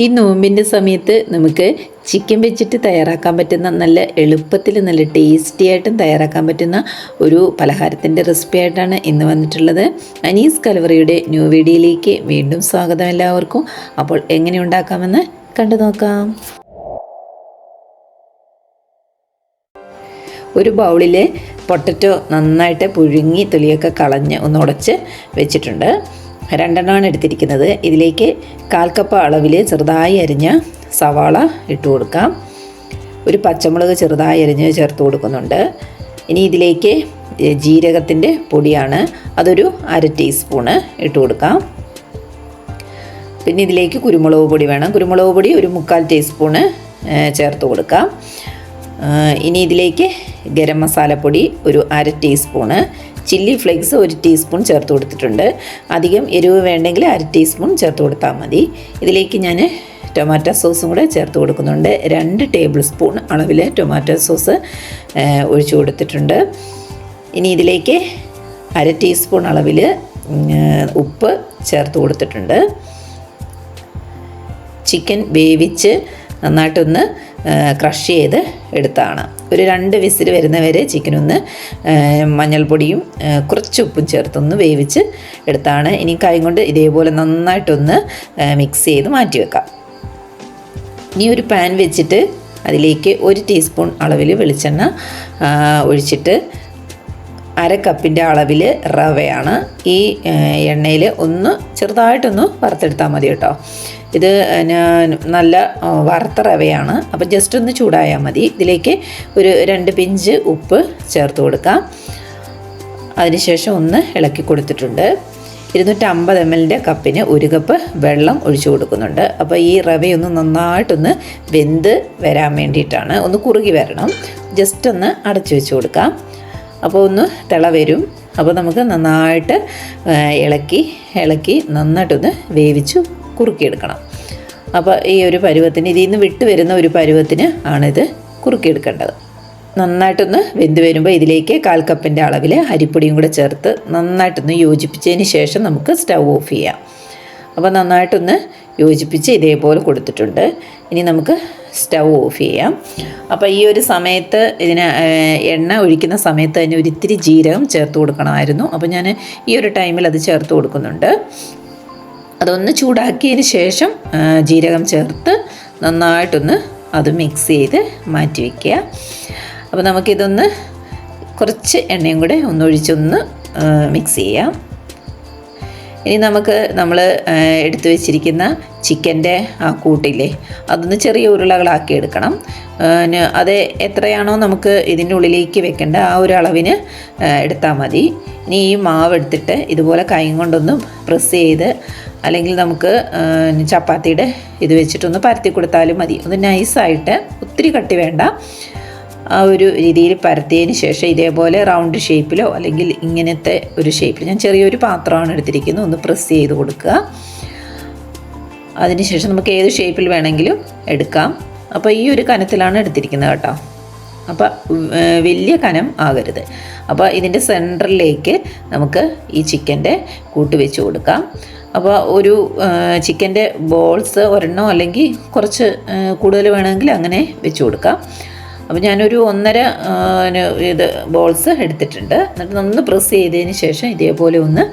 ഈ നോമ്പിന്റെ സമയത്ത് നമുക്ക് ചിക്കൻ വെച്ചിട്ട് തയ്യാറാക്കാൻ പറ്റുന്ന നല്ല എളുപ്പത്തിൽ നല്ല ടേസ്റ്റി ആയിട്ടും തയ്യാറാക്കാൻ പറ്റുന്ന ഒരു പലഹാരത്തിന്റെ റെസിപ്പി ആയിട്ടാണ് ഇന്ന് വന്നിട്ടുള്ളത്. അനീസ് കലവറിയുടെ ന്യൂ വീഡിയോയിലേക്ക് വീണ്ടും സ്വാഗതം എല്ലാവർക്കും. അപ്പോൾ എങ്ങനെ ഉണ്ടാക്കാമെന്ന് കണ്ടു നോക്കാം. ഒരു ബൗളിൽ പൊട്ടറ്റോ നന്നായിട്ട് പുഴുങ്ങി തൊലിയൊക്കെ കളഞ്ഞ് ഒന്ന് ഉടച്ച് വെച്ചിട്ടുണ്ട്. രണ്ടെണ്ണമാണ് എടുത്തിരിക്കുന്നത്. ഇതിലേക്ക് കാൽ കപ്പ് അളവിൽ ചെറുതായി അരിഞ്ഞ സവാള ഇട്ട് കൊടുക്കാം. ഒരു പച്ചമുളക് ചെറുതായി അരിഞ്ഞ് ചേർത്ത് കൊടുക്കുന്നുണ്ട്. ഇനി ഇതിലേക്ക് ജീരകത്തിന്റെ പൊടിയാണ്. അതൊരു അര ടീസ്പൂണ് ഇട്ട് കൊടുക്കാം. പിന്നെ ഇതിലേക്ക് കുരുമുളക് പൊടി വേണം. കുരുമുളക് പൊടി ഒരു മുക്കാൽ ടീസ്പൂണ് ചേർത്ത് കൊടുക്കാം. ഇനി ഇതിലേക്ക് ഗരം മസാലപ്പൊടി ഒരു അര ടീസ്പൂണ് ചില്ലി ഫ്ലേക്സ് ഒരു ടീസ്പൂൺ ചേർത്ത് കൊടുത്തിട്ടുണ്ട്. അധികം എരിവ് വേണ്ടെങ്കിൽ അര ടീസ്പൂൺ ചേർത്ത് കൊടുത്താൽ മതി. ഇതിലേക്ക് ഞാൻ ടൊമാറ്റോ സോസും കൂടെ ചേർത്ത് കൊടുക്കുന്നുണ്ട്. രണ്ട് ടേബിൾ സ്പൂൺ അളവിൽ ടൊമാറ്റോ സോസ് ഒഴിച്ചു കൊടുത്തിട്ടുണ്ട്. ഇനി ഇതിലേക്ക് അര ടീസ്പൂൺ അളവിൽ ഉപ്പ് ചേർത്ത് കൊടുത്തിട്ടുണ്ട്. ചിക്കൻ വേവിച്ച് നന്നായിട്ടൊന്ന് ക്രഷ് ചെയ്ത് എടുത്താണ്. ഒരു രണ്ട് വിസിൽ വരുന്നവരെ ചിക്കനൊന്ന് മഞ്ഞൾപ്പൊടിയും കുറച്ച് ഉപ്പും ചേർത്തൊന്ന് വേവിച്ച് എടുത്താണ്. ഇനി കൈ കൊണ്ട് ഇതേപോലെ നന്നായിട്ടൊന്ന് മിക്സ് ചെയ്ത് മാറ്റി വെക്കാം. ഇനി ഒരു പാൻ വെച്ചിട്ട് അതിലേക്ക് ഒരു ടീസ്പൂൺ അളവിൽ വെളിച്ചെണ്ണ ഒഴിച്ചിട്ട് അര കപ്പിന്റെ അളവിൽ റവയാണ്. ഈ എണ്ണയിൽ ഒന്ന് ചെറുതായിട്ടൊന്ന് വറുത്തെടുത്താൽ മതി കേട്ടോ. ഇത് നല്ല വറുത്ത റവയാണ്. അപ്പോൾ ജസ്റ്റ് ഒന്ന് ചൂടായാൽ മതി. ഇതിലേക്ക് ഒരു രണ്ട് പിഞ്ച് ഉപ്പ് ചേർത്ത് കൊടുക്കാം. അതിനുശേഷം ഒന്ന് ഇളക്കി കൊടുത്തിട്ടുണ്ട്. ഇരുന്നൂറ്റമ്പത് എം എല്ലിന്റെ കപ്പിന് ഒരു കപ്പ് വെള്ളം ഒഴിച്ചു കൊടുക്കുന്നുണ്ട്. അപ്പോൾ ഈ റവയൊന്ന് നന്നായിട്ടൊന്ന് വെന്ത് വരാൻ വേണ്ടിയിട്ടാണ്. ഒന്ന് കുറുകി വരണം. ജസ്റ്റ് ഒന്ന് അടച്ചു വെച്ച് കൊടുക്കാം. അപ്പോൾ ഒന്ന് തിള വരും. അപ്പോൾ നമുക്ക് നന്നായിട്ട് ഇളക്കി ഇളക്കി നന്നായിട്ടൊന്ന് വേവിച്ചു കുറുക്കിയെടുക്കണം. അപ്പോൾ ഈ ഒരു പരുവത്തിന് ഇതിൽ നിന്ന് വിട്ട് വരുന്ന ഒരു പരുവത്തിന് ആണിത് കുറുക്കിയെടുക്കേണ്ടത്. നന്നായിട്ടൊന്ന് വെന്ത് വരുമ്പോൾ ഇതിലേക്ക് കാൽ കപ്പിന്റെ അളവിൽ അരിപ്പൊടിയും കൂടെ ചേർത്ത് നന്നായിട്ടൊന്ന് യോജിപ്പിച്ചതിന് ശേഷം നമുക്ക് സ്റ്റൗ ഓഫ് ചെയ്യാം. അപ്പോൾ നന്നായിട്ടൊന്ന് യോജിപ്പിച്ച് ഇതേപോലെ കൊടുത്തിട്ടുണ്ട്. ഇനി നമുക്ക് സ്റ്റൗ ഓഫ് ചെയ്യാം. അപ്പോൾ ഈ ഒരു സമയത്ത് ഇതിന് എണ്ണ ഒഴിക്കുന്ന സമയത്ത് അതിന് ഒരിത്തിരി ജീരകം ചേർത്ത് കൊടുക്കണമായിരുന്നു. അപ്പോൾ ഞാൻ ഈ ഒരു ടൈമിൽ അത് ചേർത്ത് കൊടുക്കുന്നുണ്ട്. അതൊന്ന് ചൂടാക്കിയതിന് ശേഷം ജീരകം ചേർത്ത് നന്നായിട്ടൊന്ന് അത് മിക്സ് ചെയ്ത് മാറ്റി വയ്ക്കുക അപ്പോൾ നമുക്കിതൊന്ന് കുറച്ച് എണ്ണയും കൂടെ ഒന്നൊഴിച്ചൊന്ന് മിക്സ് ചെയ്യാം. ഇനി നമുക്ക് നമ്മൾ എടുത്തു വെച്ചിരിക്കുന്ന ചിക്കന്റെ ആ കൂട്ടില്ലേ അതൊന്ന് ചെറിയ ഉരുളകളാക്കി എടുക്കണം. അത് എത്രയാണോ നമുക്ക് ഇതിന്റെ ഉള്ളിലേക്ക് വെക്കേണ്ട ആ ഒരു അളവിന് എടുത്താൽ മതി. ഇനി ഈ മാവ് എടുത്തിട്ട് ഇതുപോലെ കൈ കൊണ്ടൊന്നും പ്രസ് ചെയ്ത് അല്ലെങ്കിൽ നമുക്ക് ചപ്പാത്തിയുടെ ഇത് വെച്ചിട്ടൊന്ന് പരത്തി കൊടുത്താലും മതി. ഒന്ന് നൈസായിട്ട് ഒത്തിരി കട്ടി വേണ്ട. ആ ഒരു രീതിയിൽ പരത്തിയതിന് ശേഷം ഇതേപോലെ റൗണ്ട് ഷേപ്പിലോ അല്ലെങ്കിൽ ഇങ്ങനത്തെ ഒരു ഷേപ്പിൽ ഞാൻ ചെറിയൊരു പാത്രമാണ് എടുത്തിരിക്കുന്നത്. ഒന്ന് പ്രസ് ചെയ്ത് കൊടുക്കുക. അതിനുശേഷം നമുക്ക് ഏത് ഷേപ്പിൽ വേണമെങ്കിലും എടുക്കാം. അപ്പോൾ ഈ ഒരു കനത്തിലാണ് എടുത്തിരിക്കുന്നത് കേട്ടോ. അപ്പോൾ വലിയ കനം ആകരുത്. അപ്പോൾ ഇതിന്റെ സെന്ററിലേക്ക് നമുക്ക് ഈ ചിക്കന്റെ കൂട്ട് വെച്ച് കൊടുക്കാം. അപ്പോൾ ഒരു ചിക്കന്റെ ബോൾസ് ഒരെണ്ണോ അല്ലെങ്കിൽ കുറച്ച് കൂടുതൽ വേണമെങ്കിൽ അങ്ങനെ വെച്ച് കൊടുക്കാം. അപ്പോൾ ഞാനൊരു ഒന്നര ഇത് ബോൾസ് എടുത്തിട്ടുണ്ട്. എന്നിട്ട് ഒന്ന് പ്രസ് ചെയ്തതിന് ശേഷം ഇതേപോലെ ഒന്ന്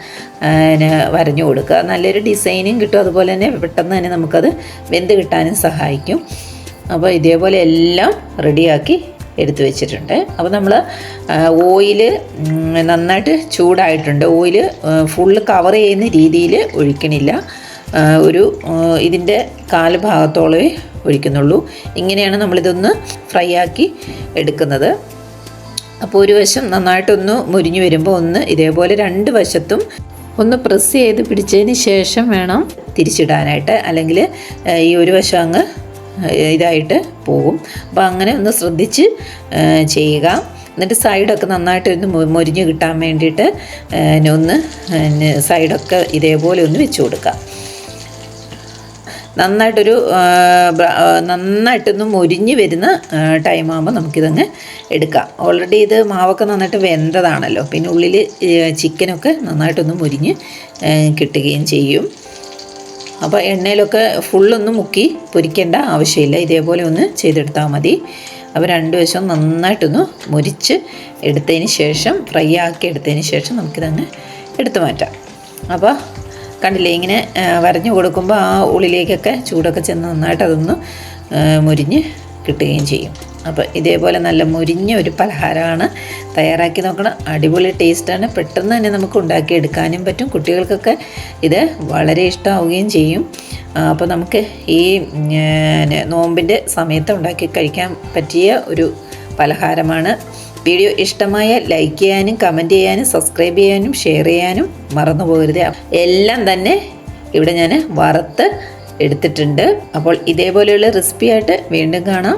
വരഞ്ഞു കൊടുക്കുക. നല്ലൊരു ഡിസൈനും കിട്ടും. അതുപോലെ തന്നെ പെട്ടെന്ന് തന്നെ നമുക്കത് വെന്ത് കിട്ടാനും സഹായിക്കും. അപ്പോൾ ഇതേപോലെ എല്ലാം റെഡിയാക്കി എടുത്തു വെച്ചിട്ടുണ്ട്. അപ്പോൾ നമ്മൾ ഓയിൽ നന്നായിട്ട് ചൂടായിട്ടുണ്ട്. ഓയിൽ ഫുള്ള് കവർ ചെയ്യുന്ന രീതിയിൽ ഒഴിക്കണില്ല. ഒരു ഇതിന്റെ കാൽ ഭാഗത്തോളമേ ഒഴിക്കുന്നുള്ളൂ. ഇങ്ങനെയാണ് നമ്മളിതൊന്ന് ഫ്രൈ ആക്കി എടുക്കുന്നത്. അപ്പോൾ ഒരു വശം നന്നായിട്ടൊന്ന് മുരിഞ്ഞു വരുമ്പോൾ ഒന്ന് ഇതേപോലെ രണ്ട് വശത്തും ഒന്ന് പ്രസ് ചെയ്ത് പിടിച്ചതിന് ശേഷം വേണം തിരിച്ചിടാനായിട്ട്. അല്ലെങ്കിൽ ഈ ഒരു വശം അങ്ങ് ഇതായിട്ട് പോകും. അപ്പോൾ അങ്ങനെ ഒന്ന് ശ്രദ്ധിച്ച് ചെയ്യുക. എന്നിട്ട് സൈഡൊക്കെ നന്നായിട്ട് ഒന്ന് മൊരിഞ്ഞ് കിട്ടാൻ വേണ്ടിയിട്ട് ഒന്ന് സൈഡൊക്കെ ഇതേപോലെ ഒന്ന് വെച്ച് കൊടുക്കുക. നന്നായിട്ടൊരു നന്നായിട്ടൊന്ന് മൊരിഞ്ഞ് വരുന്ന ടൈമാകുമ്പോൾ നമുക്കിതങ്ങ് എടുക്കാം. ഓൾറെഡി ഇത് മാവൊക്കെ നന്നായിട്ട് വെന്തതാണല്ലോ. പിന്നെ ഉള്ളിൽ ചിക്കനൊക്കെ നന്നായിട്ടൊന്ന് മൊരിഞ്ഞ് കിട്ടുകയും ചെയ്യും. അപ്പോൾ എണ്ണയിലൊക്കെ ഫുള്ളൊന്നും മുക്കി പൊരിക്കേണ്ട ആവശ്യമില്ല. ഇതേപോലെ ഒന്ന് ചെയ്തെടുത്താൽ മതി. അപ്പോൾ രണ്ട് വശവും നന്നായിട്ടൊന്ന് മുരിച്ച് എടുത്തതിന് ശേഷം ഫ്രൈ ആക്കി എടുത്തതിന് ശേഷം നമുക്കിതങ്ങ് എടുത്തു മാറ്റാം. അപ്പോൾ കണ്ടില്ലേ ഇങ്ങനെ വരഞ്ഞു കൊടുക്കുമ്പോൾ ആ ഉള്ളിലേക്കൊക്കെ ചൂടൊക്കെ ചെന്ന് നന്നായിട്ട് അതൊന്ന് മുരിഞ്ഞ് കിട്ടുകയും ചെയ്യും. അപ്പോൾ ഇതേപോലെ നല്ല മുരിഞ്ഞ ഒരു പലഹാരമാണ് തയ്യാറാക്കി നോക്കണം. അടിപൊളി ടേസ്റ്റാണ് പെട്ടെന്ന് തന്നെ നമുക്ക് ഉണ്ടാക്കിയെടുക്കാനും പറ്റും. കുട്ടികൾക്കൊക്കെ ഇത് വളരെ ഇഷ്ടമാവുകയും ചെയ്യും. അപ്പോൾ നമുക്ക് ഈ നോമ്പിന്റെ സമയത്ത് ഉണ്ടാക്കി കഴിക്കാൻ പറ്റിയ ഒരു പലഹാരമാണ്. വീഡിയോ ഇഷ്ടമായ ലൈക്ക് ചെയ്യാനും കമന്റ് ചെയ്യാനും സബ്സ്ക്രൈബ് ചെയ്യാനും ഷെയർ ചെയ്യാനും മറന്നു പോകരുത്. എല്ലാം തന്നെ ഇവിടെ ഞാൻ വറുത്ത് എടുത്തിട്ടുണ്ട്. അപ്പോൾ ഇതേപോലെയുള്ള റെസിപ്പിയായിട്ട് വീണ്ടും കാണാം.